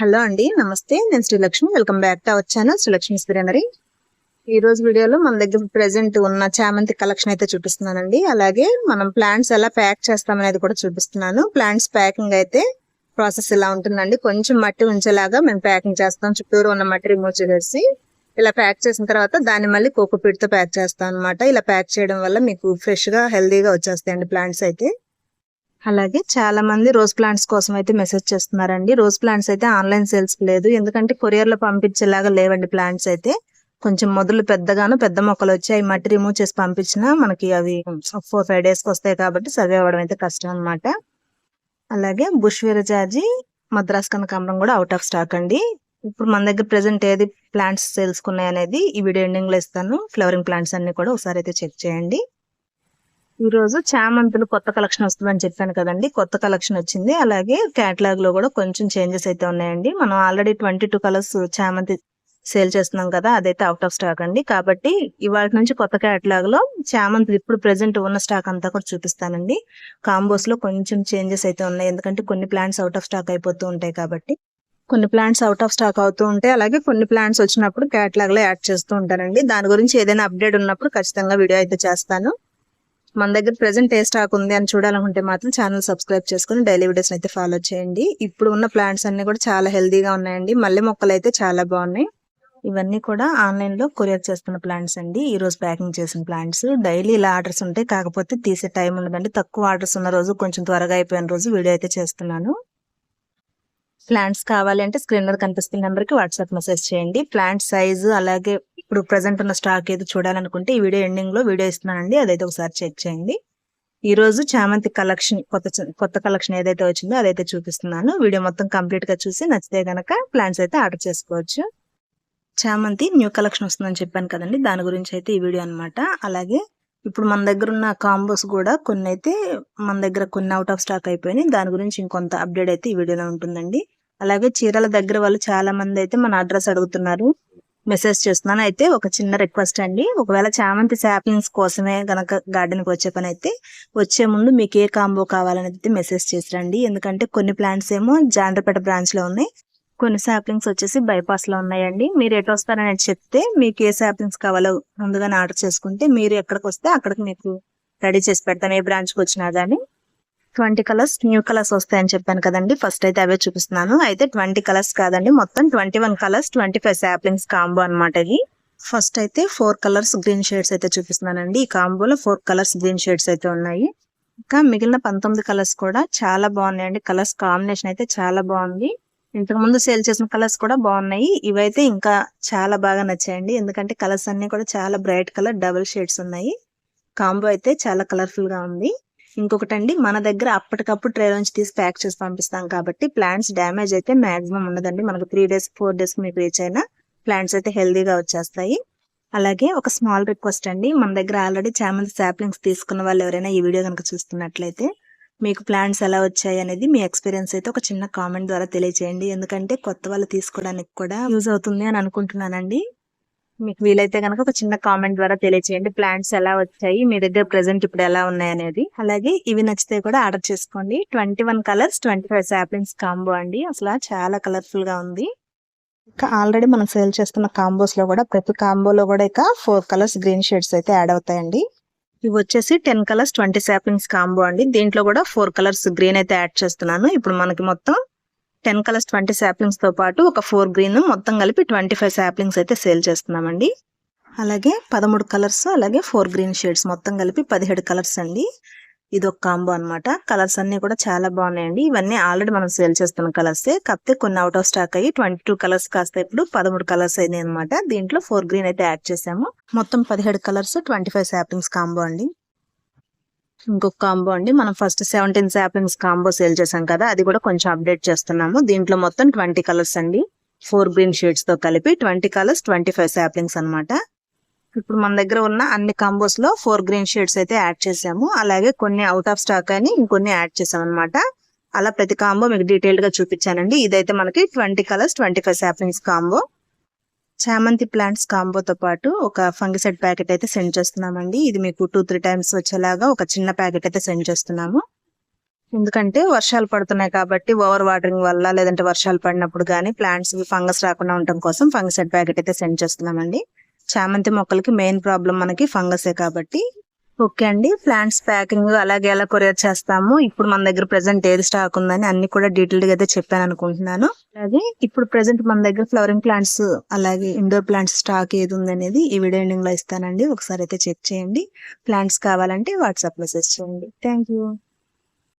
Hello అండి నమస్తే. నేను Srilakshmi. Welcome back to our channel. Srilakshmi greenery ఈ రోజు వీడియోలో మన దగ్గర ప్రెసెంట్ ఉన్న చామంతి కలెక్షన్ అయితే చూపిస్తున్నానండి. అలాగే మనం ప్లాంట్స్ ఎలా ప్యాక్ చేస్తామనేది కూడా చూపిస్తున్నాను. ప్లాంట్స్ ప్యాకింగ్ అయితే ప్రాసెస్ ఇలా ఉంటుందండి. కొంచెం మట్టి ఉంచేలాగా మేము ప్యాకింగ్ చేస్తాం. చుట్టూరు ఉన్న మట్టి రిమూవ్ చేసి ఇలా ప్యాక్ చేసిన తర్వాత దాన్ని మళ్ళీ కోకోపీట్తో ప్యాక్ చేస్తాం అనమాట ఇలా ప్యాక్ చేయడం వల్ల మీకు ఫ్రెష్గా హెల్దీగా వచ్చేస్తాయండి ప్లాంట్స్ అయితే. అలాగే చాలా మంది రోజ్ ప్లాంట్స్ కోసం అయితే మెసేజ్ చేస్తున్నారండి. రోజ్ ప్లాంట్స్ అయితే ఆన్లైన్ సేల్స్ లేదు. ఎందుకంటే కొరియర్లో పంపించేలాగా లేవండి ప్లాంట్స్ అయితే. కొంచెం మొదలు పెద్దగాను పెద్ద మొక్కలు వచ్చి అవి మట్టి రిమూవ్ చేసి పంపించినా మనకి అవి ఫోర్ ఫైవ్ డేస్కి వస్తాయి కాబట్టి సర్వే అవ్వడం అయితే కష్టం అనమాట అలాగే బుష్ విరజాజి మద్రాస్ కనకాంబరం కూడా అవుట్ ఆఫ్ స్టాక్ అండి. ఇప్పుడు మన దగ్గర ప్రెసెంట్ ఏది ప్లాంట్స్ సేల్స్ అనేది ఈ వీడియో ఎండింగ్లో ఇస్తాను. ఫ్లవరింగ్ ప్లాంట్స్ అన్ని కూడా ఒకసారి అయితే చెక్ చేయండి. ఈ రోజు చామంతులు కొత్త కలెక్షన్ వస్తుందని చెప్పాను కదండి. కొత్త కలెక్షన్ వచ్చింది. అలాగే క్యాటలాగ్లో కూడా కొంచెం చేంజెస్ అయితే ఉన్నాయండి. మనం ఆల్రెడీ ట్వంటీ టూ కలర్స్ చామంతి సేల్ చేస్తున్నాం కదా అదైతే అవుట్ ఆఫ్ స్టాక్ అండి. కాబట్టి ఇవాళ నుంచి కొత్త క్యాటలాగ్లో చామంతి ఇప్పుడు ప్రెసెంట్ ఉన్న స్టాక్ అంతా కూడా చూపిస్తానండి. కాంబోస్లో కొంచెం చేంజెస్ అయితే ఉన్నాయి. ఎందుకంటే కొన్ని ప్లాంట్స్ అవుట్ ఆఫ్ స్టాక్ అయిపోతూ ఉంటాయి కాబట్టి. కొన్ని ప్లాంట్స్ అవుట్ ఆఫ్ స్టాక్ అవుతూ ఉంటాయి. అలాగే కొన్ని ప్లాంట్స్ వచ్చినప్పుడు క్యాటలాగ్లో యాడ్ చేస్తూ ఉంటానండి. దాని గురించి ఏదైనా అప్డేట్ ఉన్నప్పుడు ఖచ్చితంగా వీడియో అయితే చేస్తాను. మన దగ్గర ప్రెసెంట్ ఏ స్టాక్ ఉంది అని చూడాలనుకుంటే మాత్రం ఛానల్ సబ్స్క్రైబ్ చేసుకుని డైలీ వీడియోస్ అయితే ఫాలో చేయండి. ఇప్పుడు ఉన్న ప్లాంట్స్ అన్ని కూడా చాలా హెల్దీగా ఉన్నాయండి. మల్లె మొక్కలు అయితే చాలా బాగున్నాయి. ఇవన్నీ కూడా ఆన్లైన్లో కొరియర్ చేస్తున్న ప్లాంట్స్ అండి. ఈ రోజు ప్యాకింగ్ చేసిన ప్లాంట్స్ డైలీ ఇలా ఆర్డర్స్ ఉంటాయి. కాకపోతే తీసే టైం ఉండదండి. తక్కువ ఆర్డర్స్ ఉన్న రోజు కొంచెం త్వరగా అయిపోయిన రోజు వీడియో అయితే చేస్తున్నాను. ప్లాంట్స్ కావాలి అంటే స్క్రీన్ మీద కనిపిస్తున్న నెంబర్కి వాట్సాప్ మెసేజ్ చేయండి. ప్లాంట్ సైజ్ అలాగే ఇప్పుడు ప్రెసెంట్ ఉన్న స్టాక్ ఏదో చూడాలనుకుంటే ఈ వీడియో ఎండింగ్లో వీడియో ఇస్తున్నానండి. అదైతే ఒకసారి చెక్ చేయండి. ఈ రోజు చామంతి కలెక్షన్ కొత్త కొత్త కలెక్షన్ ఏదైతే వచ్చిందో అదైతే చూపిస్తున్నాను. వీడియో మొత్తం కంప్లీట్గా చూసి నచ్చితే గనక ప్లాంట్స్ అయితే ఆర్డర్ చేసుకోవచ్చు. చామంతి న్యూ కలెక్షన్ వస్తుందని చెప్పాను కదండి. దాని గురించి అయితే ఈ వీడియో అనమాట అలాగే ఇప్పుడు మన దగ్గర ఉన్న కాంబోస్ కూడా కొన్ని అయితే మన దగ్గర కొన్ని అవుట్ ఆఫ్ స్టాక్ అయిపోయినాయి. దాని గురించి ఇంకొంత అప్డేట్ అయితే ఈ వీడియోలో ఉంటుందండి. అలాగే చీరల దగ్గర వాళ్ళు చాలా మంది అయితే మన అడ్రస్ అడుగుతున్నారు. మెసేజ్ చేస్తున్నాను. అయితే ఒక చిన్న రిక్వెస్ట్ అండి. ఒకవేళ చామంతి శాప్లింగ్స్ కోసమే గనక గార్డెన్కి వచ్చే పని అయితే వచ్చే ముందు మీకు ఏ కాంబో కావాలనేది అయితే మెసేజ్ చేసిరండి ఎందుకంటే కొన్ని ప్లాంట్స్ ఏమో జాండ్రపేట బ్రాంచ్లో ఉన్నాయి. కొన్ని సాప్లింగ్స్ వచ్చేసి బైపాస్లో ఉన్నాయండి. మీరు ఎటు వస్తారని చెప్తే మీకు ఏ సాప్లింగ్స్ కావాలో ముందుగానే ఆర్డర్ చేసుకుంటే మీరు ఎక్కడికి వస్తే అక్కడికి మీకు రెడీ చేసి పెడతాను. ఏ బ్రాంచ్కి వచ్చినా గానీ. ట్వంటీ కలర్స్ న్యూ కలర్స్ వస్తాయని చెప్పాను కదండి. ఫస్ట్ అయితే అవే చూపిస్తున్నాను. అయితే ట్వంటీ కలర్స్ కాదండి. మొత్తం twenty one colours twenty five saplings combo అనమాట ఇది. ఫస్ట్ అయితే ఫోర్ కలర్స్ గ్రీన్ షేడ్స్ అయితే చూపిస్తున్నానండి. ఈ కాంబోలో ఫోర్ కలర్స్ గ్రీన్ షేడ్స్ అయితే ఉన్నాయి. ఇంకా మిగిలిన పంతొమ్మిది కలర్స్ కూడా చాలా బాగున్నాయండి. కలర్స్ కాంబినేషన్ అయితే చాలా బాగుంది. ఇంతకు ముందు సేల్ చేసిన కలర్స్ కూడా బాగున్నాయి. ఇవైతే ఇంకా చాలా బాగా నచ్చాయండి. ఎందుకంటే కలర్స్ అన్ని కూడా చాలా బ్రైట్ కలర్ డబుల్ షేడ్స్ ఉన్నాయి. కాంబో అయితే చాలా కలర్ఫుల్గా ఉంది. ఇంకొకటి అండి మన దగ్గర అప్పటికప్పుడు ట్రే నుంచి తీసి ప్యాక్ చేసి పంపిస్తాం కాబట్టి ప్లాంట్స్ డ్యామేజ్ అయితే మాక్సిమం ఉండదండి. మనకు త్రీ డేస్ ఫోర్ డేస్ మీకు రీచ్ అయినా ప్లాంట్స్ అయితే హెల్దీగా వచ్చేస్తాయి. అలాగే ఒక స్మాల్ రిక్వెస్ట్ అండి. మన దగ్గర ఆల్రెడీ చామంతి శాప్లింగ్స్ తీసుకున్న వాళ్ళు ఎవరైనా ఈ వీడియో కనుక చూస్తున్నట్లయితే మీకు ప్లాంట్స్ ఎలా వచ్చాయి అనేది మీ ఎక్స్పీరియన్స్ అయితే ఒక చిన్న కామెంట్ ద్వారా తెలియజేయండి ఎందుకంటే కొత్త వాళ్ళు తీసుకోవడానికి కూడా యూజ్ అవుతుంది అని అనుకుంటున్నానండి. మీకు వీలైతే కనుక ఒక చిన్న కామెంట్ ద్వారా తెలియజేయండి ప్లాంట్స్ ఎలా వచ్చాయి? మీ దగ్గర ప్రెసెంట్ ఇప్పుడు ఎలా ఉన్నాయి అనేది. అలాగే ఇవి నచ్చితే కూడా ఆర్డర్ చేసుకోండి. Twenty one colours twenty five saplings combo అండి. అసలు చాలా కలర్ఫుల్గా ఉంది. ఇంకా ఆల్రెడీ మనం సేల్ చేస్తున్న కాంబోస్లో కూడా ప్రతి కాంబోలో కూడా ఇక ఫోర్ కలర్స్ గ్రీన్ షేడ్స్ అయితే యాడ్ అవుతాయండి. ఇవి వచ్చేసి ten colours twenty saplings combo అండి. దీంట్లో కూడా ఫోర్ కలర్స్ గ్రీన్ అయితే యాడ్ చేస్తున్నాను. ఇప్పుడు మనకి మొత్తం టెన్ కలర్స్ ట్వంటీ శాప్లింగ్స్తో పాటు ఒక ఫోర్ గ్రీన్ మొత్తం కలిపి ట్వంటీ ఫైవ్ శాప్లింగ్స్ అయితే సేల్ చేస్తున్నామండి. అలాగే పదమూడు కలర్స్ అలాగే ఫోర్ గ్రీన్ షేడ్స్ మొత్తం కలిపి పదిహేడు కలర్స్ అండి. ఇది ఒక కాంబో అనమాట కలర్స్ అన్ని కూడా చాలా బాగున్నాయండి. ఇవన్నీ ఆల్రెడీ మనం సేల్ చేస్తున్న కలర్స్ కాకపోతే కొన్ని అవుట్ ఆఫ్ స్టాక్ అయ్యి ట్వంటీ టూ కలర్స్ కాస్త ఇప్పుడు పదమూడు కలర్స్ అయినాయి అనమాట దీంట్లో ఫోర్ గ్రీన్ అయితే యాడ్ చేసాము మొత్తం పదిహేడు colours twenty five saplings combo అండి. ఇంకొక కాంబో అండి. మనం first seventeen saplings combo sale చేసాం కదా అది కూడా కొంచెం అప్డేట్ చేస్తున్నాము. దీంట్లో మొత్తం ట్వంటీ కలర్స్ అండి. ఫోర్ గ్రీన్ షేడ్స్తో కలిపి twenty colours twenty five saplings అనమాట ఇప్పుడు మన దగ్గర ఉన్న అన్ని కాంబోస్లో ఫోర్ గ్రీన్ షేడ్స్ అయితే యాడ్ చేసాము. అలాగే కొన్ని అవుట్ ఆఫ్ స్టాక్ అని ఇంకొన్ని యాడ్ చేసాం అనమాట అలా ప్రతి కాంబో మీకు డీటెయిల్డ్గా చూపించానండి. ఇదైతే మనకి twenty colours twenty five saplings combo చామంతి ప్లాంట్స్ కాంబోతో పాటు ఒక ఫంగిసైడ్ ప్యాకెట్ అయితే సెండ్ చేస్తున్నామండి. ఇది మీకు టూ త్రీ టైమ్స్ వచ్చేలాగా ఒక చిన్న ప్యాకెట్ అయితే సెండ్ చేస్తున్నాము. ఎందుకంటే వర్షాలు పడుతున్నాయి కాబట్టి ఓవర్ వాటరింగ్ వల్ల లేదంటే వర్షాలు పడినప్పుడు కానీ ప్లాంట్స్ ఫంగస్ రాకుండా ఉండటం కోసం ఫంగిసైడ్ ప్యాకెట్ అయితే సెండ్ చేస్తున్నామండి. చామంతి మొక్కలకి మెయిన్ ప్రాబ్లం మనకి ఫంగసే కాబట్టి. ఓకే అండి. ప్లాంట్స్ ప్యాకింగ్ అలాగే ఎలా కొరియర్ చేస్తాము? ఇప్పుడు మన దగ్గర ప్రెసెంట్ ఏది స్టాక్ ఉందని అన్ని కూడా డీటెయిల్గా అయితే చెప్పాను అనుకుంటున్నాను. అలాగే ఇప్పుడు ప్రెసెంట్ మన దగ్గర ఫ్లవరింగ్ ప్లాంట్స్ అలాగే ఇండోర్ ప్లాంట్స్ స్టాక్ ఏది ఉంది అనేది ఈ వీడియో ఎండింగ్లో ఇస్తానండి. ఒకసారి అయితే చెక్ చేయండి. ప్లాంట్స్ కావాలంటే వాట్సాప్ మెసేజ్ చేయండి. Thank you